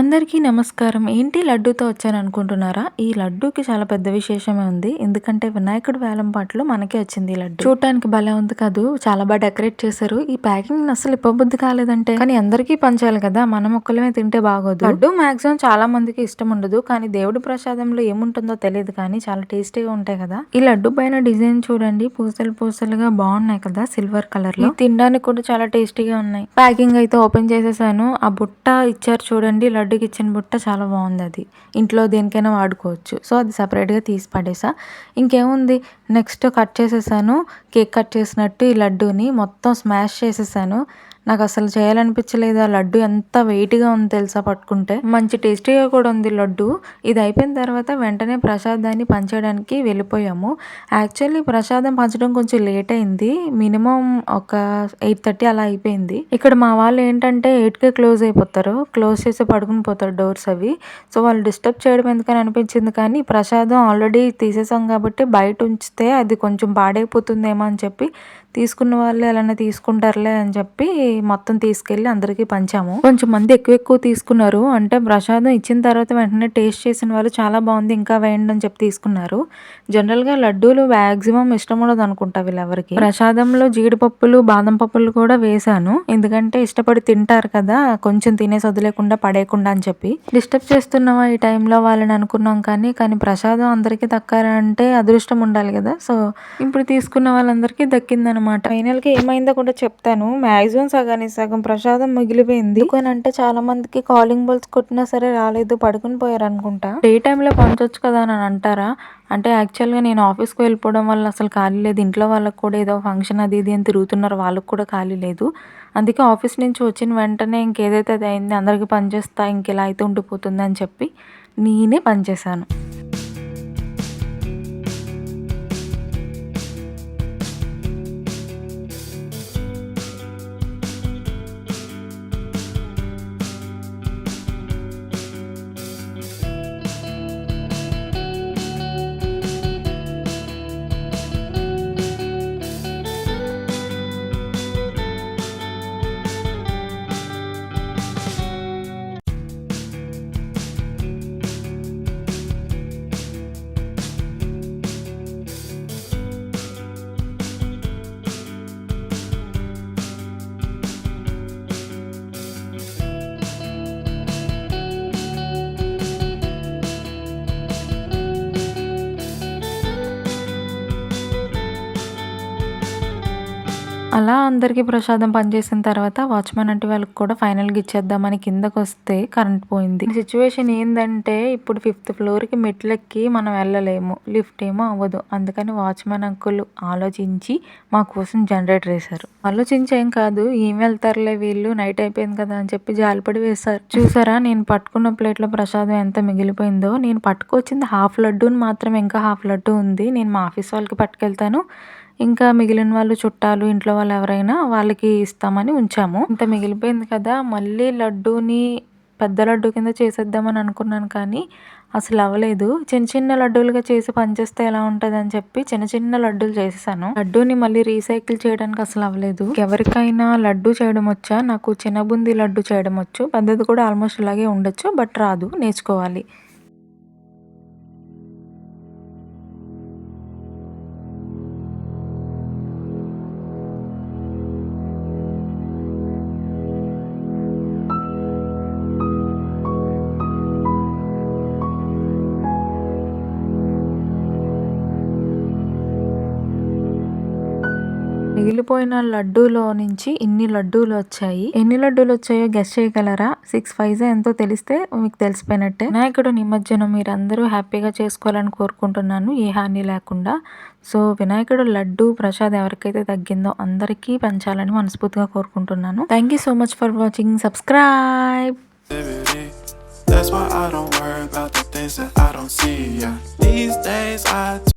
అందరికీ నమస్కారం. ఏంటి లడ్డూతో వచ్చాను అనుకుంటున్నారా ఈ లడ్డూకి చాలా పెద్ద విశేషమే ఉంది. ఎందుకంటే వినాయకుడు వేలం పాటలో మనకే వచ్చింది ఈ లడ్డు. చూడటానికి భలే ఉంది కాదు. చాలా బాగా డెకరేట్ చేశారు. ఈ ప్యాకింగ్ అసలు ఇప్పబుద్ధి కాలేదంటే. కానీ అందరికీ పంచాలి కదా. మనం ఒక్కలమే తింటే బాగోదు. లడ్డు మాక్సిమం చాలా మందికి ఇష్టం ఉండదు. కానీ దేవుడి ప్రసాదంలో ఏముంటుందో తెలియదు కానీ చాలా టేస్టీగా ఉంటాయి కదా. ఈ లడ్డు పైన డిజైన్ చూడండి. పూసలు పూసలుగా బాగున్నాయి కదా సిల్వర్ కలర్లో తినడానికి కూడా చాలా టేస్టీగా ఉన్నాయి. ప్యాకింగ్ అయితే ఓపెన్ చేసేసాను. ఆ బుట్ట ఇచ్చారు చూడండి లడ్డు లడ్డుకి ఇచ్చిన బుట్ట చాలా బాగుంది అది. ఇంట్లో దేనికైనా వాడుకోవచ్చు. సో అది సపరేట్గా తీసి పడేసా. ఇంకేముంది? నెక్స్ట్ కట్ చేసేసాను. కేక్ కట్ చేసినట్టు ఈ లడ్డూని మొత్తం స్మాష్ చేసేసాను. నాకు అసలు చేయాలనిపించలేదు? ఆ లడ్డు ఎంత వెయిట్గా ఉంది తెలుసా పట్టుకుంటే? మంచి టేస్టీగా కూడా ఉంది లడ్డు. ఇది అయిపోయిన తర్వాత వెంటనే ప్రసాదాన్ని పంచడానికి వెళ్ళిపోయాము. యాక్చువల్లీ ప్రసాదం పంచడం కొంచెం లేట్ అయింది. మినిమం ఒక ఎయిట్ థర్టీ అలా అయిపోయింది. ఇక్కడ మా వాళ్ళు ఏంటంటే ఎయిట్కే క్లోజ్ అయిపోతారు. క్లోజ్ చేసి పడుకుని పోతారు డోర్స్ అవి. సో వాళ్ళు డిస్టర్బ్ చేయడం ఎందుకని అనిపించింది కానీ ప్రసాదం ఆల్రెడీ తీసేసాం కాబట్టి బయట ఉంచితే అది కొంచెం పాడైపోతుందేమో అని చెప్పి తీసుకున్న వాళ్ళు ఎలానే తీసుకుంటారులే అని చెప్పి మొత్తం తీసుకెళ్ళి అందరికీ పంచాము. కొంచెం మంది ఎక్కువ ఎక్కువ తీసుకున్నారు. అంటే ప్రసాదం ఇచ్చిన తర్వాత వెంటనే టేస్ట్ చేసిన వాళ్ళు చాలా బాగుంది ఇంకా వేయండి అని చెప్పి తీసుకున్నారు. జనరల్గా లడ్డూలు మ్యాక్సిమం ఇష్టం ఉండదు అనుకుంటా వీళ్ళెవరికి. ప్రసాదంలో జీడిపప్పులు బాదం పప్పులు కూడా వేసాను ఎందుకంటే ఇష్టపడి తింటారు కదా కొంచెం తినేసి వదిలేకుండా పడేయకుండా అని చెప్పి. డిస్టర్బ్ చేస్తున్నావా ఈ టైంలో వాళ్ళని అనుకున్నాం కానీ కానీ ప్రసాదం అందరికీ దక్కాలంటే అదృష్టం ఉండాలి కదా. సో ఇప్పుడు తీసుకున్న వాళ్ళందరికీ అనమాట. ఫైనల్గా ఏమైందో కూడా చెప్తాను. మాక్సిమం సగానికి సగం ప్రసాదం మిగిలిపోయింది. అంటే చాలా మందికి కాలింగ్ బల్స్ కొట్టినా సరే రాలేదు పడుకుని పోయారు అనుకుంటా. డే టైంలో పంచొచ్చు కదా అని అంటారా? అంటే యాక్చువల్గా నేను ఆఫీస్కి వెళ్ళిపోవడం వల్ల అసలు ఖాళీ లేదు. ఇంట్లో వాళ్ళకి కూడా ఏదో ఫంక్షన్ అది ఇది అని తిరుగుతున్నారు వాళ్ళకి కూడా ఖాళీ లేదు. అందుకే ఆఫీస్ నుంచి వచ్చిన వెంటనే ఇంకేదైతే అది అయింది అందరికీ పనిచేస్తా ఇంకెలా అయితే ఉండిపోతుంది అని చెప్పి నేనే పనిచేశాను. అలా అందరికీ ప్రసాదం పనిచేసిన తర్వాత వాచ్మెన్ అంటే వాళ్ళకి కూడా ఫైనల్గా ఇచ్చేద్దామని కిందకు వస్తే కరెంట్ పోయింది. సిచ్యువేషన్ ఏంటంటే ఇప్పుడు ఫిఫ్త్ ఫ్లోర్కి మెట్లెక్కి మనం వెళ్ళలేము. లిఫ్ట్ ఏమో అవ్వదు. అందుకని వాచ్మెన్ అంకుల్ ఆలోచించి మా కోసం జనరేటర్ వేశారు. ఆలోచించి ఏం కాదు. ఏం వెళ్తారులే వీళ్ళు? నైట్ అయిపోయింది కదా అని చెప్పి జాలిపడి వేశారు. చూసారా? నేను పట్టుకున్న ప్లేట్లో ప్రసాదం ఎంత మిగిలిపోయిందో. నేను పట్టుకొచ్చింది హాఫ్ లడ్డూని మాత్రం ఇంకా హాఫ్ లడ్డు ఉంది. నేను మా ఆఫీస్ వాళ్ళకి పట్టుకెళ్తాను. ఇంకా మిగిలిన వాళ్ళు చుట్టాలు ఇంట్లో వాళ్ళు ఎవరైనా వాళ్ళకి ఇస్తామని ఉంచాము. ఇంత మిగిలిపోయింది కదా మళ్ళీ లడ్డూని పెద్ద లడ్డు కింద చేసేద్దామని అనుకున్నాను కానీ అసలు అవ్వలేదు. చిన్న చిన్న లడ్డూలుగా చేసి పనిచేస్తే ఎలా ఉంటుంది అని చెప్పి చిన్న చిన్న లడ్డూలు చేసేసాను. లడ్డూని మళ్ళీ రీసైకిల్ చేయడానికి అసలు అవ్వలేదు. ఎవరికైనా లడ్డు చేయడం వచ్చా? నాకు చిన్న బుంది లడ్డు చేయడం వచ్చు. పెద్దది కూడా ఆల్మోస్ట్ ఇలాగే ఉండొచ్చు బట్ రాదు నేర్చుకోవాలి. మిగిలిపోయిన లడ్డూలో నుంచి ఇన్ని లడ్డూలు వచ్చాయి. ఎన్ని లడ్డూలు వచ్చాయో గెస్ట్ చేయగలరా? సిక్స్ ఫైవ్ ఎంతో తెలిస్తే మీకు తెలిసిపోయినట్టే. వినాయకుడు నిమజ్జనం మీరందరూ హ్యాపీగా చేసుకోవాలని కోరుకుంటున్నాను. ఏ హాని లేకుండా. సో వినాయకుడు లడ్డు ప్రసాద్ ఎవరికైతే తగ్గిందో అందరికీ పెంచాలని మనస్ఫూర్తిగా కోరుకుంటున్నాను. Thank you so much for watching subscribe That's why I don't worry about the things that I don't see. Yeah. These days I